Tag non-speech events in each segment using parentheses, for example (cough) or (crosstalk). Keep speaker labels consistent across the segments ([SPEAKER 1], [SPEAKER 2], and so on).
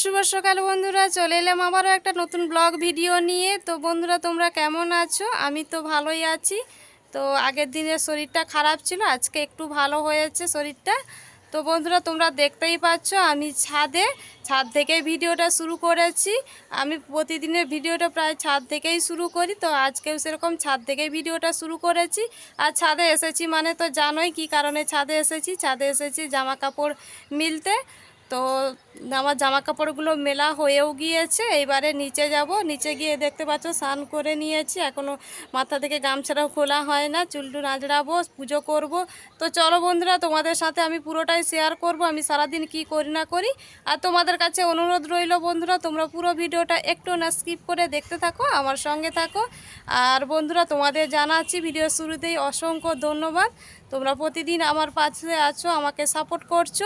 [SPEAKER 1] শুভ সকাল বন্ধুরা, চলে এলাম আবারও একটা নতুন ব্লগ ভিডিও নিয়ে। তো বন্ধুরা, তোমরা কেমন আছো? আমি তো ভালোই আছি। তো আগের দিনের শরীরটা খারাপ ছিল, আজকে একটু ভালো হয়েছে শরীরটা। তো বন্ধুরা, তোমরা দেখতেই পাচ্ছ, আমি ছাদে, ছাদ থেকেই ভিডিওটা শুরু করেছি। আমি প্রতিদিনের ভিডিওটা প্রায় ছাদ থেকেই শুরু করি, তো আজকেও সেরকম ছাদ থেকেই ভিডিওটা শুরু করেছি। আর ছাদে এসেছি মানে তো জানোই কি কারণে ছাদে এসেছি। ছাদে এসেছি জামা কাপড় মিলতে। তো আমার জামা কাপড়গুলো মেলা হয়েও গিয়েছে, এবারে নিচে যাব। নিচে গিয়ে দেখতে পাচ্ছ, স্নান করে নিয়েছি। এখনও মাথা থেকে গামছাটাও খোলা হয় না চুলটু নাচড়াবো পুজো করব। তো চলো বন্ধুরা, তোমাদের সাথে আমি পুরোটাই শেয়ার করব, আমি সারাদিন কি করি না করি। আর তোমাদের কাছে অনুরোধ রইল বন্ধুরা, তোমরা পুরো ভিডিওটা একটু না স্কিপ করে দেখতে থাকো, আমার সঙ্গে থাকো। আর বন্ধুরা, তোমাদের জানাচ্ছি ভিডিও শুরুতেই অসংখ্য ধন্যবাদ। তোমরা প্রতিদিন আমার পাশে আছো, আমাকে সাপোর্ট করছ।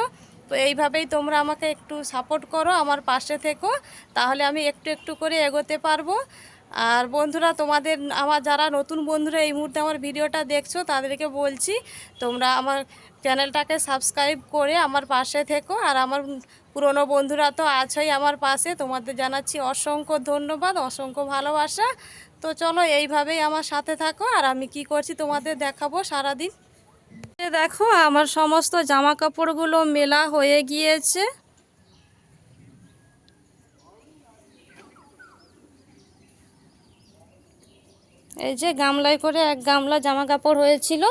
[SPEAKER 1] তো এইভাবেই তোমরা আমাকে একটু সাপোর্ট করো, আমার পাশে থেকো, তাহলে আমি একটু একটু করে এগোতে পারব। আর বন্ধুরা, তোমাদের আমার যারা নতুন বন্ধুরা এই মুহূর্তে আমার ভিডিওটা দেখছ, তাদেরকে বলছি, তোমরা আমার চ্যানেলটাকে সাবস্ক্রাইব করে আমার পাশে থেকো। আর আমার পুরনো বন্ধুরা তো আছেই আমার পাশে, তোমাদের জানাচ্ছি অসংখ্য ধন্যবাদ, অসংখ্য ভালোবাসা। তো চলো, এইভাবেই আমার সাথে থাকো। আর আমি কি করছি, তোমাদের দেখাবো সারাদিন। দেখো, আমার সমস্ত জামা কাপড়গুলো মেলা হয়ে গিয়েছে। এই যে গামলায় করে এক গামলা জামা কাপড় হয়েছিল,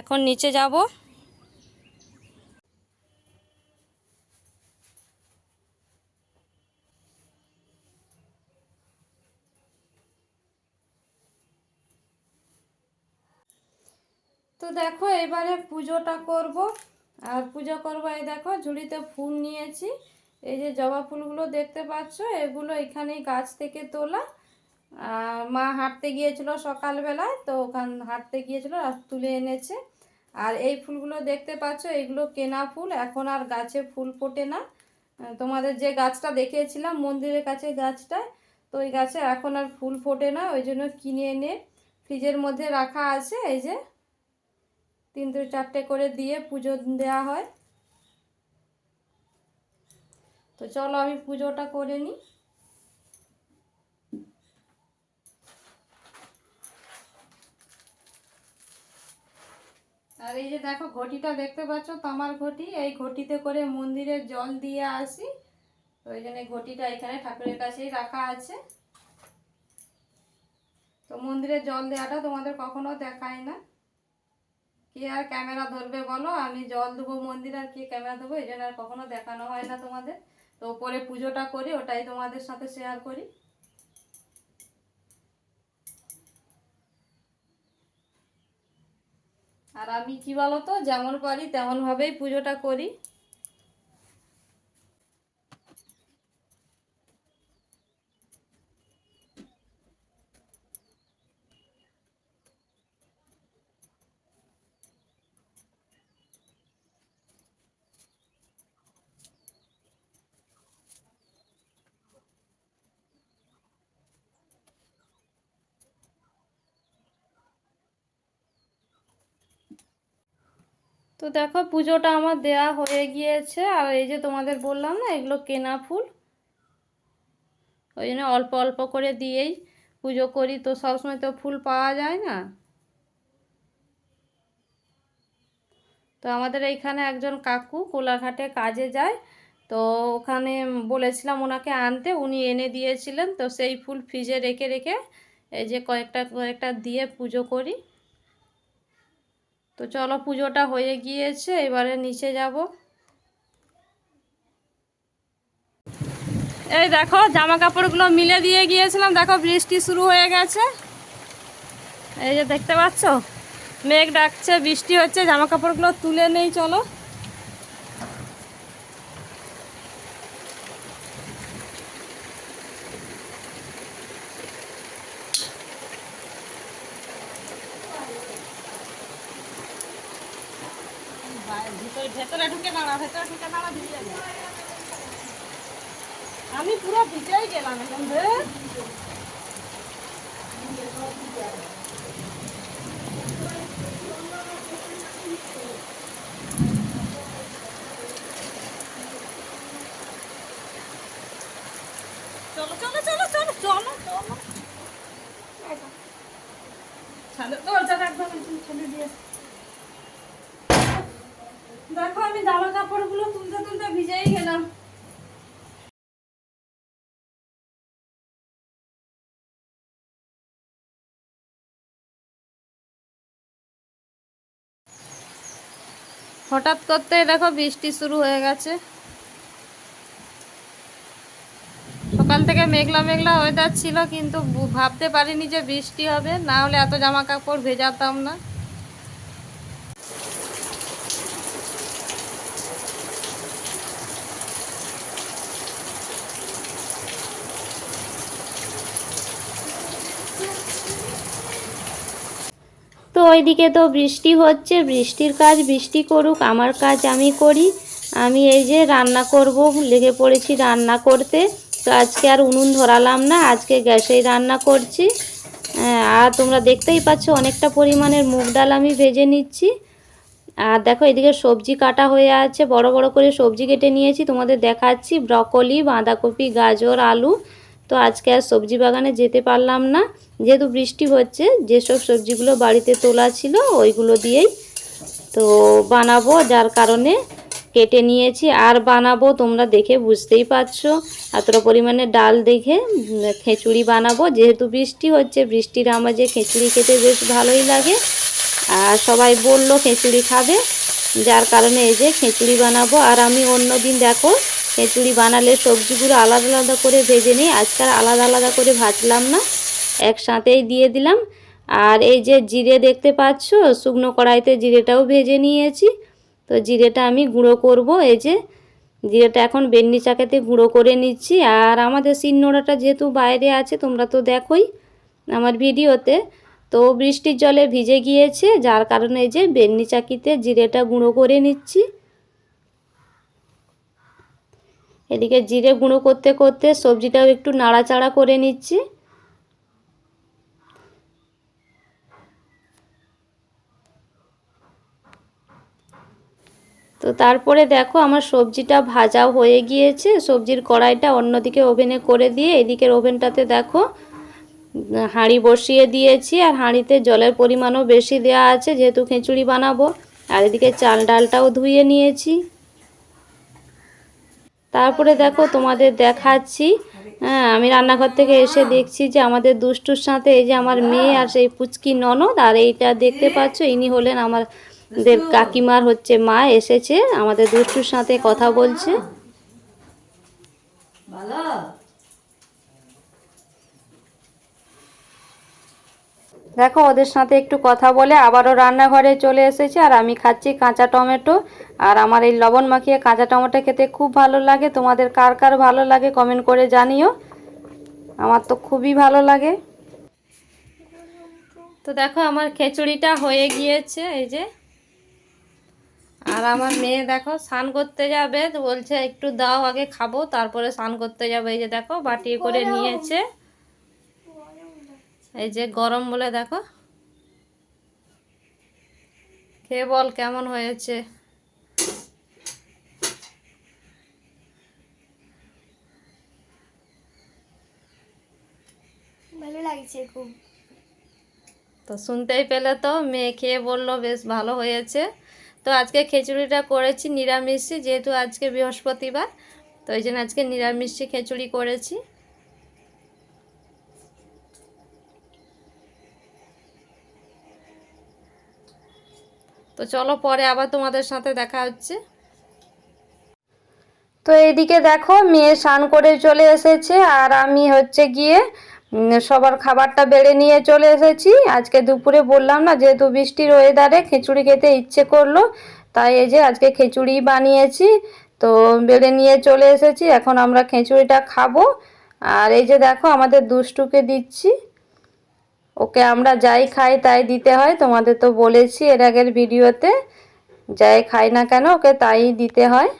[SPEAKER 1] এখন নিচে যাব। তো দেখো, এবারে পুজোটা করব। আর পুজো করব, এই দেখো, ঝুড়িতে ফুল নিয়েছি। এই যে জবা ফুলগুলো দেখতে পাচ্ছ, এগুলো এখানেই গাছ থেকে তোলা। মা হাঁটতে গিয়েছিল সকালবেলায়, তো ওখান হাঁটতে গিয়েছিল, আর তুলে এনেছে। আর এই ফুলগুলো দেখতে পাচ্ছ, এগুলো কেনা ফুল, এখন আর গাছে ফুল ফোটে না। তোমাদের যে গাছটা দেখিয়েছিলাম, মন্দিরের কাছে গাছটা তো ওই গাছে এখন আর ফুল ফোটে না, ওই জন্য কিনে এনে ফ্রিজের মধ্যে রাখা আছে, এই যে। তিনটে চারটে করে দিয়ে পুজো দেওয়া হয়। তো চলো আমি পুজোটা করে নিই আর এই যে দেখো ঘটিটা দেখতে পাচ্ছ, তামার ঘটি। এই ঘটিতে করে মন্দিরে জল দিয়ে আসি। ওই জন্য ঘটিটা এখানে ঠাকুরের কাছেই রাখা আছে। তো মন্দিরে জল দেওয়াটা তোমাদের কখনো দেখায় না। কে আর ক্যামেরা ধরবে বলো? আমি জল দেবো মন্দির আর কি ক্যামেরা দেবো এই জন্য আর কখনো দেখানো হয় না তোমাদের। তো ওপরে পুজোটা করি, ওটাই তোমাদের সাথে শেয়ার করি। আর আমি কি বলো তো যেমন পারি তেমনভাবেই পুজোটা করি। তো দেখো পুজোটা আমার দেয়া হয়ে গিয়েছে, আর এই যে তোমাদের বললাম না, এগুলো কেনা ফুল। ওই জন্য অল্প অল্প করে দিয়েই পুজো করি, তো সবসময় তো ফুল পাওয়া যায় না। তো আমাদের এইখানে একজন কাকু কোলাঘাটে কাজে যায়, তো ওখানে বলেছিলাম ওনাকে আনতে, উনি এনে দিয়েছিলেন, তো সেই ফুল ফ্রিজে রেখে রেখে এই যে কয়েকটা কয়েকটা দিয়ে পুজো করি। তো চলো পুজোটা হয়ে গিয়েছে, এবারে নিচে যাব। এই দেখো জামা কাপড়গুলো মিলে দিয়ে গিয়েছিলাম। দেখো, বৃষ্টি শুরু হয়ে গেছে। এই যে দেখতে পাচ্ছ, মেঘ ডাকছে, বৃষ্টি হচ্ছে জামা কাপড়গুলো তুলে নেই, চলো। ভেতরে ঢুকে দাঁড়া ভেতরে ঢুকে দাঁড়া ভিজে আমি পুরো ভিজেই গেলাম এখন রে
[SPEAKER 2] আমি জামা কাপড়গুলো তুলতে তুলতে ভিজেই গেলাম হঠাৎ করতে দেখো বৃষ্টি শুরু হয়ে গেছে। সকাল থেকে মেঘলা মেঘলা ওয়েদার ছিল, কিন্তু ভাবতে পারিনি যে বৃষ্টি হবে। না হলে এত জামা কাপড় ভেজাতাম না।
[SPEAKER 1] ওইদিকে তো বৃষ্টি হচ্ছে বৃষ্টির কাজ বৃষ্টি করুক আমার কাজ আমি করি। আমি এই যে রান্না করব লেগে পড়েছি রান্না করতে। তো আজকে আর উনুন ধরালাম না আজকে গ্যাসেই রান্না করছি। হ্যাঁ, আর তোমরা দেখতেই পাচ্ছ অনেকটা পরিমাণের মুগ ডাল আমি ভেজে নিচ্ছি। আর দেখো এদিকে সবজি কাটা হয়ে আছে বড় বড় করে সবজি কেটে নিয়েছি। তোমাদের দেখাচ্ছি ব্রকলি বাঁধাকপি গাজর আলু। তো আজকে আর সবজি বাগানে যেতে পারলাম না। যেহেতু বৃষ্টি হচ্ছে, যেসব সবজিগুলো বাড়িতে তোলা ছিল, ওইগুলো দিয়েই তো বানাবো, যার কারণে কেটে নিয়েছি। আর বানাবো, তোমরা দেখে বুঝতেই পারছ। এতটা পরিমাণে ডাল দেখে খিচুড়ি বানাবো। যেহেতু বৃষ্টি হচ্ছে, বৃষ্টির আমাজে খিচুড়ি খেতে বেশ ভালোই লাগে। আর সবাই বলল খিচুড়ি খাবে, যার কারণে এই যে খিচুড়ি বানাবো। আর আমি অন্য দিন দেখো খিচুড়ি বানালে সবজিগুলো আলাদা আলাদা করে ভেজে নিই। আজকাল আলাদা আলাদা করে ভাজলাম না, একসাথেই দিয়ে দিলাম। আর এই যে জিরে দেখতে পাচ্ছ, শুকনো কড়াইতে জিরেটাও ভেজে নিয়েছি। তো জিরেটা আমি গুঁড়ো করব, এই যে জিরেটা এখন বেন্নি চাকাতে গুঁড়ো করে নিচ্ছি। আর আমাদের শিলনোড়াটা যেহেতু বাইরে আছে, তোমরা তো দেখোই আমার ভিডিওতে। তো বৃষ্টির জলে ভিজে গিয়েছে, যার কারণে এই যে বেন্নি চাকিতে জিরেটা গুঁড়ো করে নিচ্ছি। এদিকে জিরে গুঁড়ো করতে করতে সবজিটাও একটু নাড়াচাড়া করে নিচ্ছি। তো তারপরে দেখো আমার সবজিটা ভাজা হয়ে গিয়েছে। সবজির কড়াইটা অন্যদিকে ওভেনে করে দিয়ে এদিকের ওভেনটাতে দেখো হাঁড়ি বসিয়ে দিয়েছি। আর হাঁড়িতে জলের পরিমাণও বেশি দেওয়া আছে, যেহেতু খিচুড়ি বানাবো। আর এদিকে চাল ডালটাও ধুয়ে নিয়েছি। তারপরে দেখো তোমাদের দেখাচ্ছি। হ্যাঁ আমি রান্নাঘর থেকে এসে দেখছি যে আমাদের দুষ্টুর সাথে এই যে আমার মেয়ে আর সেই পুচকি ননদ আর এইটা দেখতে পাচ্ছ, ইনি হলেন আমাদের কাকিমার হচ্ছে মা, এসেছে। আমাদের দুষ্টুর সাথে কথা বলছে। দেখো ওদের সাথে একটু কথা বলে আবারও রান্নাঘরে চলে এসেছে আর আমি খাচ্ছি কাঁচা টমেটো। আর আমার এই লবণ মাখিয়ে কাঁচা টমেটো খেতে খুব ভালো লাগে। তোমাদের কার কার ভালো লাগে কমেন্ট করে জানিও। আমার তো খুবই ভালো লাগে।
[SPEAKER 2] তো দেখো আমার খিচুড়িটা হয়ে গিয়েছে এই যে। আর আমার মেয়ে দেখো স্নান করতে যাবে। বলছে একটু দাও আগে খাব। তারপরে স্নান করতে যাবে এই যে দেখো বাটি করে। নিয়েছে। এই যে গরম বলে দেখো। খেয়ে বল কেমন হয়েছে?
[SPEAKER 3] ভালো লাগছে খুব।
[SPEAKER 2] তো শুনতেই পেলে তো মেয়ে খেয়ে বলল বেশ ভালো হয়েছে। তো আজকে খিচুড়িটা করেছি নিরামিষই যেহেতু আজকে বৃহস্পতিবার তো ওই জন্য আজকে নিরামিষই খিচুড়ি করেছি। তো চলো পরে আবার তোমাদের সাথে দেখা হচ্ছে।
[SPEAKER 1] তো এইদিকে দেখো, মেয়ে স্নান করে চলে এসেছে আর আমি হচ্ছে গিয়ে সবার খাবারটা বেড়ে নিয়ে চলে এসেছি। আজকে দুপুরে বললাম না, যেহেতু বৃষ্টির ওয়েদারে খিচুড়ি খেতে ইচ্ছে করল, তাই এই যে আজকে খিচুড়ি বানিয়েছি, তো বেড়ে নিয়ে চলে এসেছি। এখন আমরা খিচুড়িটা খাব। আর এই যে দেখো, আমাদের দুষ্টুকে দিচ্ছি। ওকে আমরা যাই খাই তাই দিতে হয়, তোমাদের তো বলেছি এর আগের ভিডিওতে, যাই খাই না কেন ওকে তাই দিতে হয়।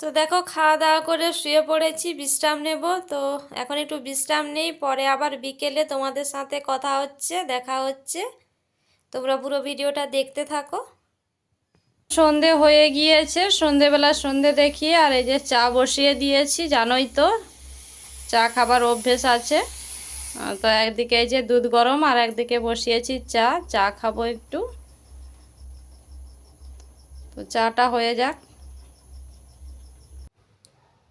[SPEAKER 2] তো দেখো খাওয়া দাওয়া করে শুয়ে পড়েছি, বিশ্রাম নেব। তো এখন একটু বিশ্রাম নেই, পরে আবার বিকেলে তোমাদের সাথে কথা হচ্ছে, দেখা হচ্ছে। তোমরা পুরো ভিডিওটা দেখতে থাকো। সন্ধে হয়ে গিয়েছে, সন্ধেবেলা সন্ধে দেখিয়ে আর এই যে চা বসিয়ে দিয়েছি, জানোই তো। চা খাবার অভ্যেস আছে। তো একদিকে এই যে দুধ গরম আর একদিকে বসিয়েছি চা। চা খাব একটু।
[SPEAKER 1] তো চাটা হয়ে যাক।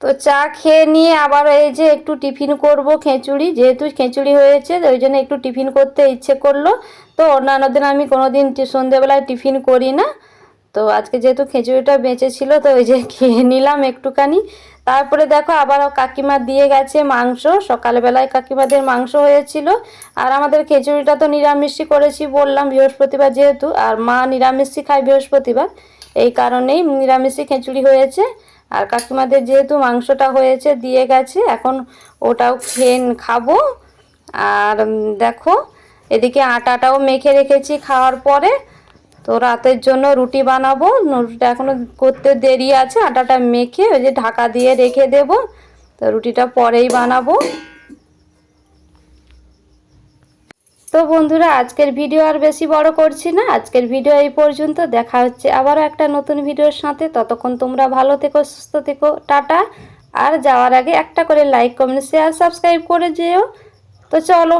[SPEAKER 1] তো চা খেয়ে নিয়ে আবার এই যে একটু টিফিন করব খেঁচুড়ি। যেহেতু খেঁচুড়ি হয়েছে ওই জন্য একটু টিফিন করতে ইচ্ছে করল। তো অন্যান্য দিন আমি কোনো দিন সন্ধেবেলায় টিফিন করি না। তো আজকে যেহেতু খিচুড়িটা বেঁচে ছিল তো ওই যে (laughs) খেয়ে নিলাম একটুখানি। তারপরে দেখো আবার কাকিমা দিয়ে গেছে মাংস। সকালবেলায় কাকিমাদের মাংস হয়েছিল। আর আমাদের খিচুড়িটা তো নিরামিষই করেছি বললাম, বৃহস্পতিবার যেহেতু। আর মা নিরামিষই খায় বৃহস্পতিবার। এই কারণেই নিরামিষই খিচুড়ি হয়েছে। আর কাকিমাদের যেহেতু মাংসটা হয়েছে, দিয়ে গেছে, এখন ওটাও খেয়ে খাব। আর দেখো, এদিকে আটাটাও মেখে রেখেছি খাওয়ার পরে। তো রাতের জন্য রুটি বানাবো। রুটিটা এখনও করতে দেরি আছে, আটাটা মেখে ওই যে ঢাকা দিয়ে রেখে দেব। তো রুটিটা পরেই বানাবো। তো বন্ধুরা, আজকের ভিডিও আর বেশি বড় করছি না। আজকের ভিডিও এই পর্যন্ত। দেখা হচ্ছে আবারও একটা নতুন ভিডিওর সাথে। ততক্ষণ তোমরা ভালো থেকো, সুস্থ থেকো। টাটা। আর যাওয়ার আগে একটা করে লাইক, কমেন্ট, শেয়ার, সাবস্ক্রাইব করে যেও। তো চলো।